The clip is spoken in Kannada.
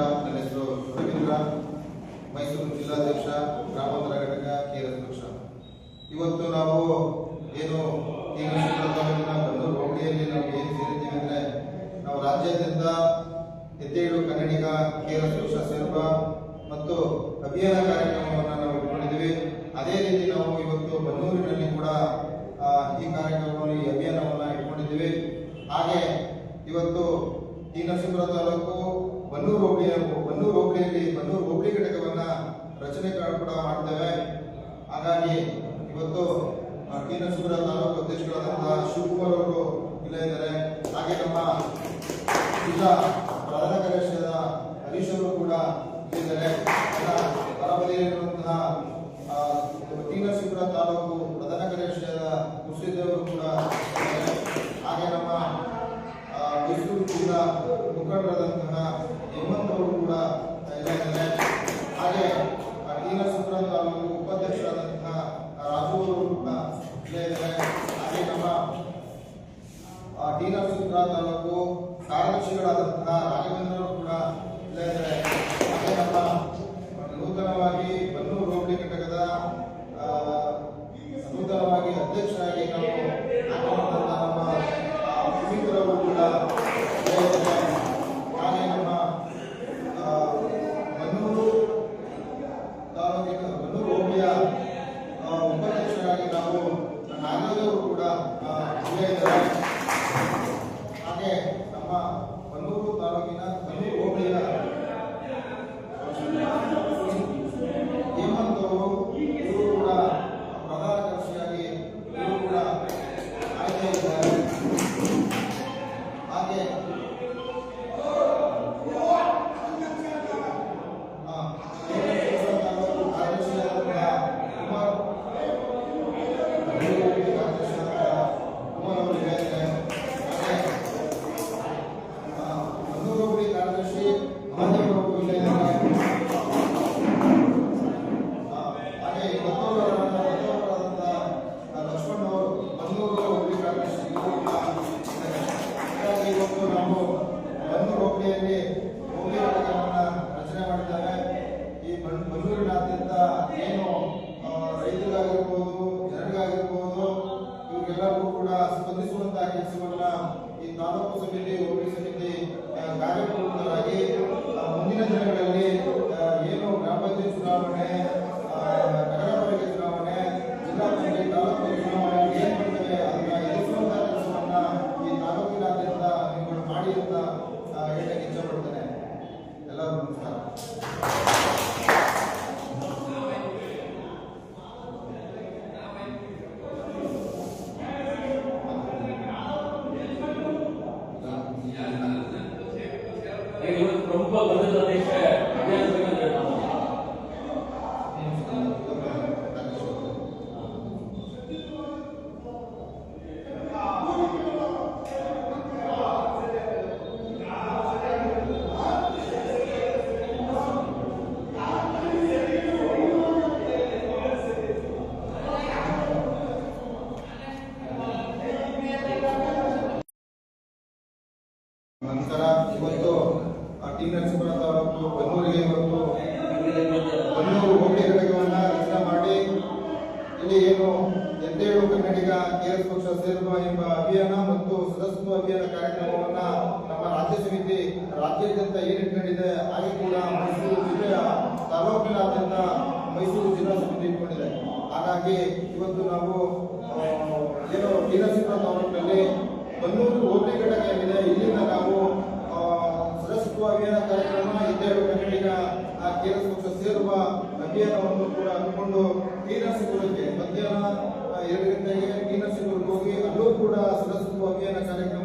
ನನ್ನ ಹೆಸರು ರವೀಂದ್ರ ಮೈಸೂರು ಜಿಲ್ಲಾಧ್ಯಕ್ಷ, ಗ್ರಾಮಾಂತರ ಘಟಕ ಕೇರಳ ಪಕ್ಷ. ಇವತ್ತು ನಾವು ಏನು ಬಂದು ರೋಗಿಯಲ್ಲಿ ನಾವು ಏನು ಸೇರಿದ್ದೀವಿ ಅಂದ್ರೆ ನಾವು ರಾಜ್ಯಾದ್ಯಂತ ಎದ್ದೇಳು ಕನ್ನಡಿಗ ಕೇರಳ ಪಕ್ಷ ಸೇರುವ ಮತ್ತು ಅಭಿಯಾನ ಕಾರ್ಯಕ್ರಮವನ್ನು ನಾವು ಇಟ್ಕೊಂಡಿದ್ದೀವಿ. ಅದೇ ರೀತಿ ನಾವು ಇವತ್ತು ಬನ್ನೂರಿನಲ್ಲಿ ಕೂಡ ಈ ಕಾರ್ಯಕ್ರಮವನ್ನು ಈ ಅಭಿಯಾನವನ್ನು ಇಟ್ಕೊಂಡಿದ್ದೀವಿ. ಹಾಗೆ ಇವತ್ತು ಈ ತಾಲೂಕು ಬನ್ನೂರು ಹೋಬಳಿಯ ಬನ್ನೂರು ಹೋಬಳಿಯಲ್ಲಿ ಬನ್ನೂರು ಹೋಬಳಿ ಘಟಕವನ್ನ ರಚನೆ ಕೂಡ ಮಾಡ್ತೇವೆ ಹಾಗಾಗಿ ಇವತ್ತು ನರಸೀಪುರ ತಾಲೂಕು ಅಧ್ಯಕ್ಷರಾದಂತಹ ಶಿವಕುಮಾರ್ ಅವರು ಇಲ್ಲೇ ಇದ್ದಾರೆ. ಹಾಗೆ ನಮ್ಮ ಜಿಲ್ಲಾ ಪ್ರಧಾನ ಕಾರ್ಯದರ್ಶಿಯಾದ ಹರೀಶ್ ಅವರು ಕೂಡ ಇಲ್ಲಿದ್ದಾರೆ ಆ, ಟಿ ನರಸೀಪುರ ತಾಲೂಕು ಪ್ರಧಾನ ಕಾರ್ಯದರ್ಶಿಯಾದ ಕುರ್ಸಿದ್ದೇವರು ಕೂಡ ಇದ್ದಾರೆ ಹಾಗೆ ನಮ್ಮ ಆ, ಮೈಸೂರು ಜಿಲ್ಲಾ ಮುಖಂಡರಾದಂತಹ ಹೇಮಂತ್ ಅವರು ಕೂಡ ಇದ್ದಾರೆ ಹಾಗೆ ಆ, ಟಿ ನರಸೀಪುರ ತಾಲೂಕು ಉಪಾಧ್ಯಕ್ಷರಾದಂತಹ ರಾಜು ಅವರು ಕೂಡ ಇಲ್ಲೇ ಇದ್ದಾರೆ ಹಾಗೆ ನಮ್ಮ ಆ, ಟಿ ನರಸೀಪುರ ತಾಲೂಕು ಕಾರ್ಯದರ್ಶಿಗಳಾದಂತಹ ರಾಘವೇಂದ್ರರು ಕೂಡ ನೂತನವಾಗಿ ಬನ್ನೂರು ಹೋಬಳಿ ಘಟಕದ ನೂತನವಾಗಿ ಅಧ್ಯಕ್ಷರಾಗಿ ನಾವು ನಮ್ಮ ಕೂಡ ಹಾಗೆ ಬನ್ನೂರು ತಾಲೂಕಿನ ಹಾಗೆ ನಮ್ಮ ಬನ್ನೂರು ತಾಲೂಕಿನ ಬನ್ನೂರು ಹೋಬಳಿಯ ಬನ್ನೂರು ಹೋಬಳಿಯಲ್ಲಿ ಹೋಬಳಿ ರಚನೆ ಮಾಡಿದ್ದಾರೆ. ಈ ಬನ್ನೂರಿನಾದ್ಯಂತ ಏನು ರೈತರಿಗಾಗಿರ್ಬೋದು, ಜನರಿಗಾಗಿರ್ಬೋದು ಇವರಿಗೆಲ್ಲರಿಗೂ ಕೂಡ ಸ್ಪಂದಿಸುವಂತಹ ಕೆಲಸವನ್ನ ಈ ತಾಲೂಕು ಸಮಿತಿ ಹೋಬಳಿ ಸಮಿತಿ ಕಾರ್ಯಪ್ರವೃತ್ತರಾಗಿ ಮುಂದಿನ ದಿನಗಳಲ್ಲಿ ಏನು ಗ್ರಾಮ ಪಂಚಾಯತ್ ಚುನಾವಣೆ ಆ, ಹೇಳಕ್ಕೆ ಇಚ್ಛಪಡ್ತೇನೆ ಎಲ್ಲರೂ ನಮಸ್ಕಾರ ಇವತ್ತು ಪ್ರಮುಖ ನಂತರ ಇವತ್ತು ಆ, ಟಿ ನರಸೀಪುರ ತಾಲೂಕು ಬನ್ನೂರಿಗೆ ಇವತ್ತು ಬನ್ನೂರು ಹೋಗಿ ಘಟಕವನ್ನ ರಚನೆ ಮಾಡಿ ಇಲ್ಲಿ ಏನು ಎದ್ದೇಳು ಕನ್ನಡಿಗ ಕೆಎಸ್ ಪಕ್ಷ ಸೇರುವ ಎಂಬ ಅಭಿಯಾನ ಮತ್ತು ಸದಸ್ಯತ್ವ ಅಭಿಯಾನ ಕಾರ್ಯಕ್ರಮವನ್ನ ನಮ್ಮ ರಾಜ್ಯ ಸಮಿತಿ ರಾಜ್ಯಾದ್ಯಂತ ಏನು ಇಟ್ಕೊಂಡಿದೆ ಹಾಗೆ ಕೂಡ ಮೈಸೂರು ಜಿಲ್ಲೆಯ ತಾಲೂಕಿನಾದ್ಯಂತ ಮೈಸೂರು ಜಿಲ್ಲಾ ಸಮಿತಿ ಇಟ್ಕೊಂಡಿದೆ. ಹಾಗಾಗಿ ಇವತ್ತು ನಾವು ಏನು ಟಿ ಅವರ ತಾಲೂಕಿನಲ್ಲಿ ಬನ್ನೂರು ಹೋಬಳಿ ಘಟಕ ಏನಿದೆ ಇಲ್ಲಿಂದ ನಾವು ಸದಸ್ಯತ್ವ ಅಭಿಯಾನ ಕಾರ್ಯಕ್ರಮ ಎದ್ದೇಳು ಕನ್ನಡಿಗ ಕೆಎಸ್ ಪಕ್ಷ ಸೇರುವ ಅಭಿಯಾನವನ್ನು ಕೂಡ ಹಮ್ಮಿಕೊಂಡು ಟಿ ನರಸೀಪುರಕ್ಕೆ ಮಧ್ಯಾಹ್ನ ಎರಡು ಗಂಟೆಗೆ ಟಿ ಹೋಗಿ ಅಲ್ಲೂ ಕೂಡ ಸರಸ್ವ ಅಭಿಯಾನ ಕಾರ್ಯಕ್ರಮ